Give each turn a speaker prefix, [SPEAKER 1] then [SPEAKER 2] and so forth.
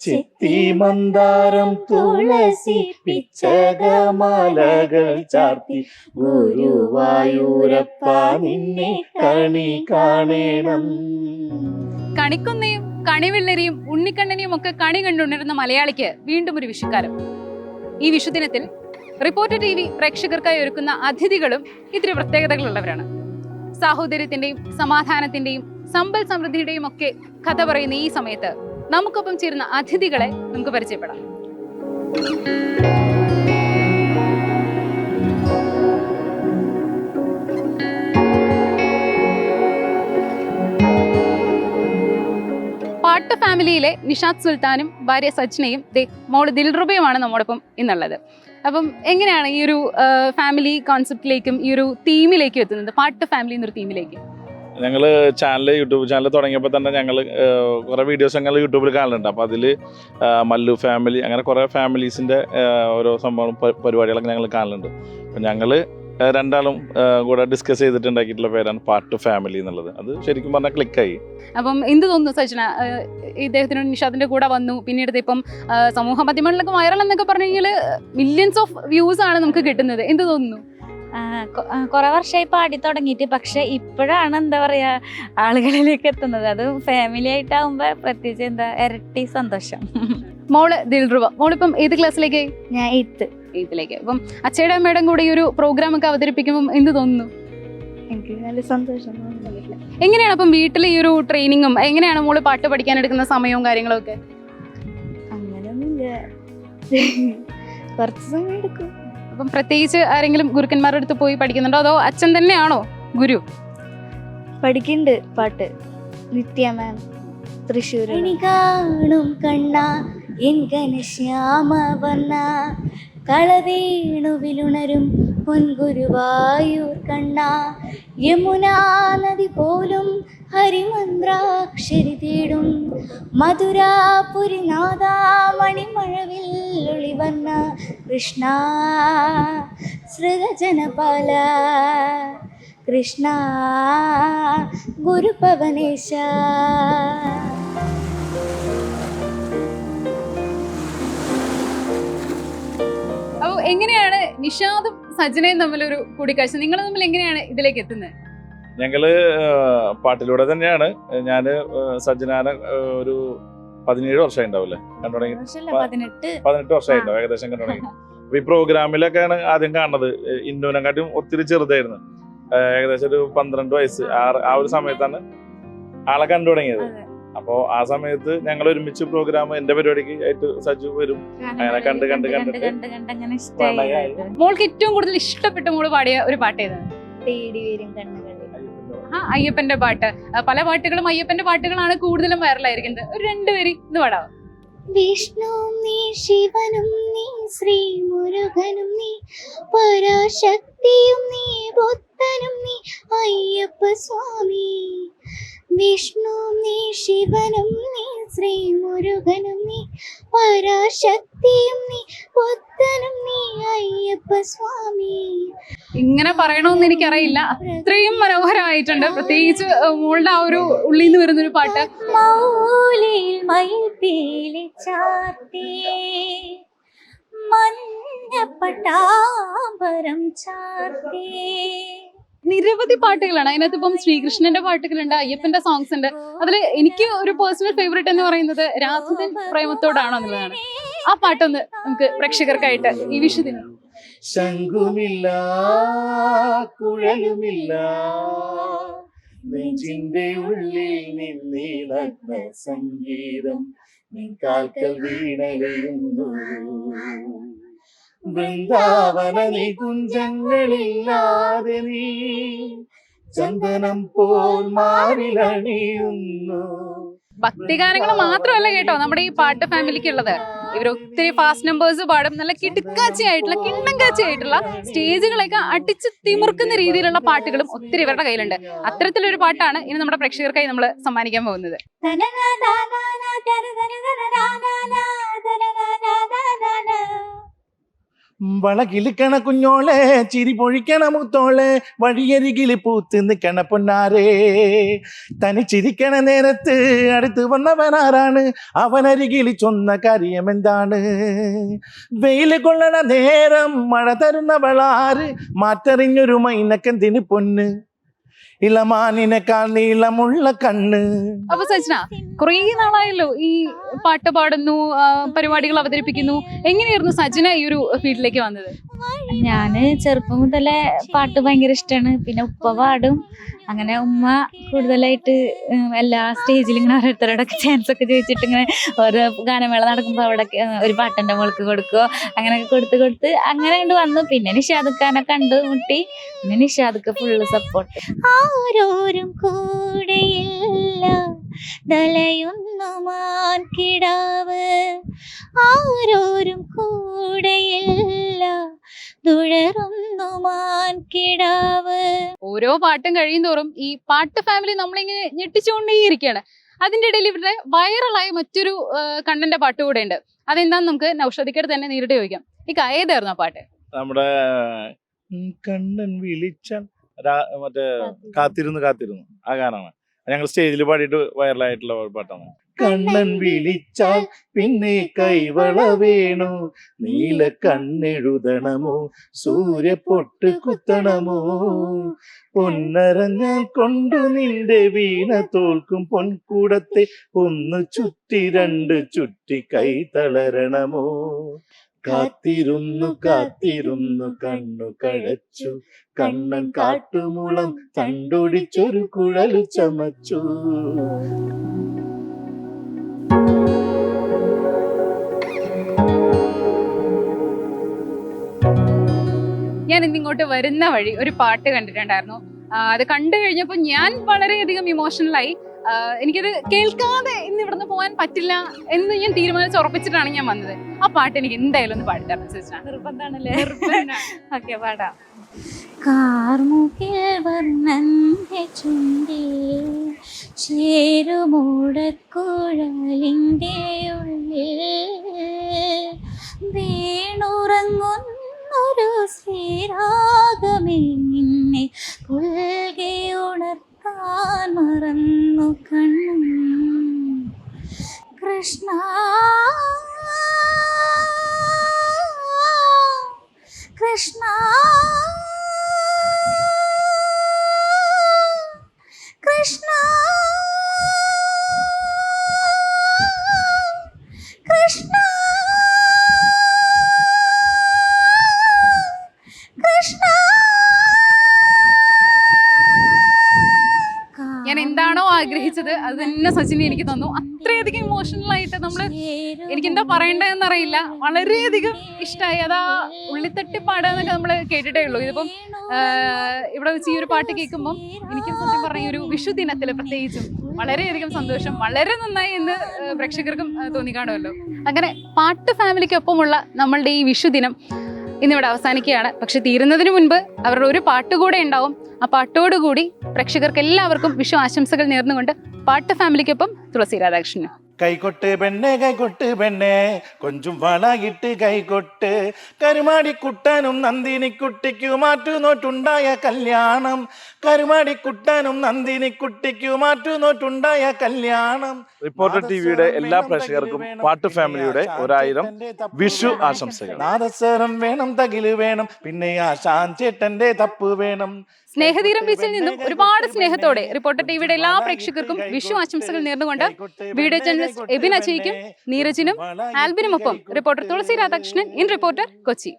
[SPEAKER 1] ചെത്തി മന്ദാരം തുളസി പിച്ചകമാലകൾ ചാർത്തി. ഗുരുവായൂരപ്പ നിന്നെ കണി കാണേണം.
[SPEAKER 2] കണിക്കുന്നയും കണിവെള്ളരിയും ഉണ്ണിക്കണ്ണനെയും ഒക്കെ കണി കണ്ടുകൊണ്ടിരുന്ന മലയാളിക്ക് വീണ്ടും ഒരു വിഷുക്കാലം. ഈ വിഷുദിനത്തിൽ റിപ്പോർട്ടർ ടി വി പ്രേക്ഷകർക്കായി ഒരുക്കുന്ന അതിഥികളും ഇത്തിരി പ്രത്യേകതകളുള്ളവരാണ്. സാഹോദര്യത്തിന്റെയും സമാധാനത്തിന്റെയും സമ്പൽ സമൃദ്ധിയുടെയും ഒക്കെ കഥ പറയുന്ന ഈ സമയത്ത് നമുക്കൊപ്പം ചേരുന്ന അതിഥികളെ നമുക്ക് പരിചയപ്പെടാം. പാട്ട് ഫാമിലിയിലെ നിഷാദ് സുൽത്താനും ഭാര്യ സജ്നയും ദേ മോൾ ദിൽറുബയുമാണ് നമ്മോടൊപ്പം ഇന്നുള്ളത്. അപ്പം എങ്ങനെയാണ് ഈ ഒരു ഫാമിലി കോൺസെപ്റ്റിലേക്കും ഈ ഒരു തീമിലേക്കും എത്തുന്നത്? പാട്ട് ഫാമിലി എന്നൊരു തീമിലേക്ക്
[SPEAKER 1] ഞങ്ങൾ ചാനൽ യൂട്യൂബ് ചാനൽ തുടങ്ങിയപ്പോൾ തന്നെ ഞങ്ങൾ കുറേ വീഡിയോസ് ഞങ്ങൾ യൂട്യൂബിൽ കാണലുണ്ട്. അപ്പോൾ അതിൽ മല്ലു ഫാമിലി അങ്ങനെ കുറേ ഫാമിലീസിന്റെ ഓരോ സംഭവം പരിപാടികളൊക്കെ ഞങ്ങൾ കാണലുണ്ട്. അപ്പം ഞങ്ങൾ രണ്ടാളും കൂടെ ഡിസ്കസ് ചെയ്തിട്ടുണ്ടാക്കിയിട്ടുള്ള പേരാണ് പാട്ട് ഫാമിലി എന്നുള്ളത്. അത് ശരിക്കും പറഞ്ഞാൽ ക്ലിക്കായി
[SPEAKER 2] അപ്പം എന്ത് തോന്നുന്നു സജന? ഏഹ് ഇദ്ദേഹത്തിനോട് നിഷാദിന്റെ കൂടെ വന്നു. പിന്നീട് ഇപ്പം സമൂഹ മാധ്യമങ്ങളിലൊക്കെ വൈറൽ എന്നൊക്കെ പറഞ്ഞു കഴിഞ്ഞാൽ മില്യൺസ് ഓഫ് വ്യൂസ് ആണ് നമുക്ക് കിട്ടുന്നത്. എന്ത് തോന്നുന്നു?
[SPEAKER 3] കുറെ വർഷമായി പാടി തുടങ്ങിയിട്ട് പക്ഷെ ഇപ്പോഴാണ് എന്താ പറയാ ആളുകളിലേക്ക് എത്തുന്നത്. അത് ഫാമിലി ആയിട്ടാവുമ്പോൾ പ്രത്യേകിച്ച് എന്താ ഇരട്ടി സന്തോഷം.
[SPEAKER 2] മോൾ ദിൽറുവ മോളിപ്പം ഏത് ക്ലാസ്സിലേക്ക്?
[SPEAKER 3] ഞാൻ എയ്ത്ത്
[SPEAKER 2] എയ്ത്തിലേക്ക് അപ്പം അച്ഛയുടെ അമ്മയുടെ കൂടെ ഈ ഒരു പ്രോഗ്രാം ഒക്കെ അവതരിപ്പിക്കുമ്പോൾ എന്ത് തോന്നുന്നു?
[SPEAKER 3] എനിക്ക് നല്ല സന്തോഷം
[SPEAKER 2] എങ്ങനെയാണ് അപ്പം വീട്ടിൽ ഈ ഒരു ട്രെയിനിങ്ങും എങ്ങനെയാണ് മോൾ പാട്ട് പഠിക്കാൻ എടുക്കുന്ന സമയവും കാര്യങ്ങളൊക്കെ?
[SPEAKER 3] അങ്ങനെയൊന്നുമില്ല കുറച്ച് സമയം എടുക്കും.
[SPEAKER 2] അപ്പം പ്രത്യേകിച്ച് ആരെങ്കിലും ഗുരുക്കന്മാരുടെ അടുത്ത് പോയി പഠിക്കുന്നുണ്ടോ? അതോ അച്ഛൻ തന്നെയാണോ ഗുരു?
[SPEAKER 3] പഠിക്കുന്നുണ്ട് പാട്ട്. നിത്യ മാം തൃശ്ശൂർ കാണും കണ്ണ എൻ ഘനശ്യാമ വന്ന. കളവേണുവിലുണരും പൊൻഗുരുവായൂർ കണ്ണ. യമുനാ നദി പോലും ഹരിമന്ത്രാക്ഷരി തേടും. മധുരാപുരിനാഥ മണിമഴവിൽ ഒളിവർണ കൃഷ്ണ സൃഗജനപാല. കൃഷ്ണ ഗുരുപവനേശ.
[SPEAKER 2] അപ്പോൾ എങ്ങനെയാണ് നിഷാദും സജ്ജനയും തമ്മിലൊരു കൂടിക്കാഴ്ച? നിങ്ങൾ തമ്മിൽ എങ്ങനെയാണ് ഇതിലേക്ക് എത്തുന്നത്?
[SPEAKER 1] ഞങ്ങൾ പാട്ടിലൂടെ തന്നെയാണ്. ഞാൻ സജ്ജനാന ഒരു പതിനേഴ് വർഷമായി ഉണ്ടാവില്ലേ കണ്ടു തുടങ്ങി.
[SPEAKER 3] പതിനെട്ട്?
[SPEAKER 1] വർഷമായി ഉണ്ടാവും ഏകദേശം കണ്ടു തുടങ്ങി. അപ്പൊ ഈ പ്രോഗ്രാമിലൊക്കെയാണ് ആദ്യം കാണുന്നത്. ഇന്നുവിനെക്കാട്ടും ഒത്തിരി ചെറുതായിരുന്നു. ഏകദേശം ഒരു പന്ത്രണ്ട് വയസ്സ്. ആ- ആ ഒരു സമയത്താണ് ആളെ കണ്ടു തുടങ്ങിയത്. അപ്പോ ആ സമയത്ത് ഞങ്ങൾ ഒരുമിച്ച് പ്രോഗ്രാം എന്റെ പരിപാടിക്ക് ആയിട്ട് സജു വരും. അങ്ങനെ കണ്ട് കണ്ട് കണ്ടിട്ട്
[SPEAKER 2] മോൾക്ക് ഏറ്റവും കൂടുതൽ ഇഷ്ടപ്പെട്ട മോൾ പാടിയ ഒരു പാട്ട് ഏതാണ്?
[SPEAKER 3] തേടി വരും കണ്ണുകളിൽ.
[SPEAKER 2] ആ അയ്യപ്പന്റെ പാട്ട്. പല പാട്ടുകളും അയ്യപ്പന്റെ പാട്ടുകളാണ് കൂടുതലും വൈറലായിരിക്കുന്നത്. ഒരു രണ്ടുപേരി ഇത് പാടാം
[SPEAKER 3] വിഷ്ണുവും നീ ശിവനും നീ ശ്രീ മുരുകനും നീ പരാശക്തിയും നീ ബുദ്ധനും നീ അയ്യപ്പ സ്വാമി വിഷ്ണു നീ ശിവനും നീ ശ്രീ മുരുകനും നീ പരാശക്തിയും നീ പുത്തനും നീ അയ്യപ്പ സ്വാമി.
[SPEAKER 2] ഇങ്ങനെ പറയണമെന്ന് എനിക്കറിയില്ല. അത്രയും മനോഹരമായിട്ടുണ്ട്. പ്രത്യേകിച്ച് മോളുടെ ആ ഒരു ഉള്ളിൽ നിന്ന് വരുന്ന ഒരു പാട്ട്
[SPEAKER 3] മഞ്ഞ മഞ്ഞപ്പട്ടാമ്പരം ചാർത്തി.
[SPEAKER 2] നിരവധി പാട്ടുകളാണ്. അതിനകത്ത് ഇപ്പം ശ്രീകൃഷ്ണന്റെ പാട്ടുകളുണ്ട് അയ്യപ്പന്റെ സോങ്സ് ഉണ്ട്. അതിൽ എനിക്ക് ഒരു പേഴ്സണൽ ഫേവറേറ്റ് എന്ന് പറയുന്നത് രാധൻ പ്രേമത്തോടാണോ എന്നുള്ളതാണ്. ആ പാട്ടൊന്ന് നമുക്ക് പ്രേക്ഷകർക്കായിട്ട് ഈ വിഷുദിനം.
[SPEAKER 1] ശംഖുമില്ല കുഴലുമില്ല നെഞ്ചിന്റെ ഉള്ളിൽ നിന്നിളന്ന സംഗീതം നിൻ കാൽക്കൽ വീണലിയുന്നു. വൃന്ദാവന നികുഞ്ചങ്ങളില്ലാതെ നീ ചന്ദനം പോൽ മാറിലണിയുന്നു.
[SPEAKER 2] ഭക്തിഗാനങ്ങൾ മാത്രമല്ല കേട്ടോ നമ്മുടെ ഈ പാട്ട് ഫാമിലിക്ക് ഉള്ളത് ഇവർ ഒത്തിരി ഫാസ്റ്റ് നമ്പേഴ്സ് പാടും. നല്ല കിടുക്കാച്ചി ആയിട്ടുള്ള കിണ്ണം കാച്ചി ആയിട്ടുള്ള സ്റ്റേജുകളൊക്കെ അടിച്ച് തിമിർക്കുന്ന രീതിയിലുള്ള പാട്ടുകളും ഒത്തിരി ഇവരുടെ കയ്യിലുണ്ട്. അത്തരത്തിലൊരു പാട്ടാണ് ഇനി നമ്മുടെ പ്രേക്ഷകർക്കായി നമ്മൾ സമ്മാനിക്കാൻ പോകുന്നത്.
[SPEAKER 4] വളകിലിക്കണ കുഞ്ഞോളെ ചിരി പൊഴിക്കണ മുത്തോളെ വഴിയരികിൽ പൂത്ത് നിൽക്കണ പൊന്നാരേ. തനിച്ചിരിക്കണ നേരത്ത് അടുത്ത് വന്നവനാരാണ്? അവനരികിൽ ചൊന്ന കാര്യം എന്താണ്? വെയിൽ കൊള്ളണ നേരം മഴ തരുന്നവളാര്? മാറ്ററിഞ്ഞൊരു മൈനക്കെന്തിന് പൊന്ന്? ഇളമാനിനെക്കാൾ നീളമുള്ള കണ്ണ്.
[SPEAKER 2] അപ്പൊ സജ്ന കുറേ നാളായല്ലോ ഈ പാട്ട് പാടുന്നു പരിപാടികൾ അവതരിപ്പിക്കുന്നു. എങ്ങനെയായിരുന്നു സജ്ന ഈ ഒരു ഫീൽഡിലേക്ക് വന്നത്?
[SPEAKER 3] ഞാൻ ചെറുപ്പം മുതലേ പാട്ട് ഭയങ്കര ഇഷ്ടമാണ് പിന്നെ ഉപ്പ പാടും. അങ്ങനെ ഉമ്മ കൂടുതലായിട്ട് എല്ലാ സ്റ്റേജിലും ഇങ്ങനെ ഓരോരുത്തരോടൊക്കെ ചാൻസ് ഒക്കെ ചോദിച്ചിട്ട് ഇങ്ങനെ ഓരോ ഗാനമേള നടക്കുമ്പോൾ അവിടെ ഒരു പാട്ടിന്റെ മോൾക്ക് കൊടുക്കുക അങ്ങനെയൊക്കെ കൊടുത്ത് കൊടുത്ത് അങ്ങനെ കൊണ്ട് വന്നു. പിന്നെ നിഷാദ് ഖാനെ കണ്ടു മുട്ടി പിന്നെ നിഷാദ് ഫുള്ള് സപ്പോർട്ട് ആരോരും കൂടെയില്ല. തലയുന്നുമാൻ കിടാവ്. ആരോരും കൂടെയില്ല. തുഴറുന്നു മാൻ കിടാവ്.
[SPEAKER 2] ഓരോ പാട്ടും കഴിയും തോറും ഈ പാട്ട് ഫാമിലി നമ്മളിങ്ങനെ ഞെട്ടിച്ചുകൊണ്ടേയിരിക്കുകയാണ്. അതിന്റെ ഇടയിൽ ഇവരുടെ വൈറലായ മറ്റൊരു കണ്ണന്റെ പാട്ട് കൂടെ ഉണ്ട്. അതെന്താന്ന് നമുക്ക് നൗഷദിക്കട് തന്നെ നേരിട്ട് ചോദിക്കാം. ഈ ഏതായിരുന്നു ആ പാട്ട്?
[SPEAKER 1] നമ്മുടെ കണ്ണൻ വിളിച്ചാൽ മറ്റേ കാത്തിരുന്ന്. കാത്തിരുന്നു ആ ഗാനാണ്. ഞങ്ങൾ സ്റ്റേജിൽ പാടിയിട്ട് വൈറലായിട്ടുള്ള പാട്ടാണ്.
[SPEAKER 4] കണ്ണൻ വിളിച്ചാൽ പിന്നെ കൈവള വേണു. നീല കണ്ണെഴുതണമോ? സൂര്യ പൊട്ട് കുത്തണമോ? പൊന്നരഞ്ഞാൽ കൊണ്ടു നിന്റെ വീണ തോൽക്കും പൊൻകൂടത്തെ ഒന്ന് ചുറ്റി രണ്ട് ചുറ്റി കൈ തളരണമോ? കാത്തിരുന്നു കാത്തിരുന്നു കണ്ണു കഴച്ചു. കണ്ണൻ കാട്ടുമുളം തണ്ടൊടിച്ചൊരു കുഴലു ചമച്ചു.
[SPEAKER 2] ഞാൻ ഇന്നിങ്ങോട്ട് വരുന്ന വഴി ഒരു പാട്ട് കണ്ടിട്ടുണ്ടായിരുന്നു. അത് കണ്ടു കഴിഞ്ഞപ്പോൾ ഞാൻ വളരെയധികം ഇമോഷണലായി എനിക്കത് കേൾക്കാതെ ഇന്ന് ഇവിടുന്ന് പോകാൻ പറ്റില്ല എന്ന് ഞാൻ തീരുമാനിച്ച് ഉറപ്പിച്ചിട്ടാണ് ഞാൻ വന്നത്. ആ പാട്ട് എനിക്ക് എന്തായാലും ഒന്ന് പാടിത്തരണം സിസ്റ്റർ
[SPEAKER 3] നിർബന്ധാണല്ലേ ഓക്കെ പാടാം. കാർമുകിൽ വർണന്റെ കണ്ണും കൃഷ്ണ കൃഷ്ണ കൃഷ്ണ.
[SPEAKER 2] സച്ചിനെ എനിക്ക് തന്നു. അത്രയധികം ഇമോഷണൽ ആയിട്ട് നമ്മൾ എനിക്ക് എന്താ പറയണ്ടതെന്ന് അറിയില്ല. വളരെയധികം ഇഷ്ടമായി അതാ ഉള്ളിത്തട്ടി പാടാന്നൊക്കെ നമ്മൾ കേട്ടിട്ടേ ഉള്ളൂ. ഇതിപ്പം ഇവിടെ വെച്ച് ഈ ഒരു പാട്ട് കേൾക്കുമ്പം എനിക്കും സത്യം പറഞ്ഞ ഒരു വിഷു ദിനത്തിൽ പ്രത്യേകിച്ചും വളരെയധികം സന്തോഷം. വളരെ നന്നായി എന്ന് പ്രേക്ഷകർക്കും തോന്നി തോന്നിക്കാണുമല്ലോ. അങ്ങനെ പാട്ട് ഫാമിലിക്കൊപ്പമുള്ള നമ്മളുടെ ഈ വിഷു ദിനം ഇന്നിവിടെ അവസാനിക്കുകയാണ്. പക്ഷെ തീരുന്നതിന് മുൻപ് അവരുടെ ഒരു പാട്ട് കൂടെ ഉണ്ടാവും. ആ പാട്ടോടുകൂടി പ്രേക്ഷകർക്ക് എല്ലാവർക്കും വിഷു ആശംസകൾ നേർന്നുകൊണ്ട് പാട്ട് ഫാമിലിക്കൊപ്പം തുളസി രാധാകൃഷ്ണൻ
[SPEAKER 4] കൈകൊട്ട് പെണ്ണെ കൈകൊട്ട് പെണ്ണെ കൊഞ്ചും വളയിട്ട് കൈകൊട്ട് കരുമാടിക്കുട്ടനും നന്ദിനിക്കുട്ടിക്കു മാറ്റുനോട്ടുണ്ടായ കല്യാണം. കരുമാടിക്കുട്ടനും നന്ദിനിക്കുട്ടിക്കു മാറ്റുനോട്ടുണ്ടായ കല്യാണം.
[SPEAKER 1] റിപ്പോർട്ടർ ടിവിയുടെ എല്ലാ പ്രേക്ഷകർക്കും പാട്ട് ഫാമിലിയുടെ ഒരായിരം വിഷു ആശംസകൾ.
[SPEAKER 4] നാദസ്വരം വേണം തകിൽ വേണം പിന്നെ ആ ഷാൻ ചേട്ടന്റെ തപ്പ് വേണം.
[SPEAKER 2] സ്നേഹതീരം ബീച്ചിൽ നിന്നും ഒരുപാട് സ്നേഹത്തോടെ റിപ്പോർട്ടർ ടിവിയുടെ എല്ലാ പ്രേക്ഷകർക്കും വിഷു ആശംസകൾ നേർന്നുകൊണ്ട് വീഡിയോ ജേർണലിസ്റ്റ് എബിൻ അജയ്ക്കും നീരജിനും ആൽബിനുമൊപ്പം reporter Tulasi Radhakrishnan in reporter Kochi.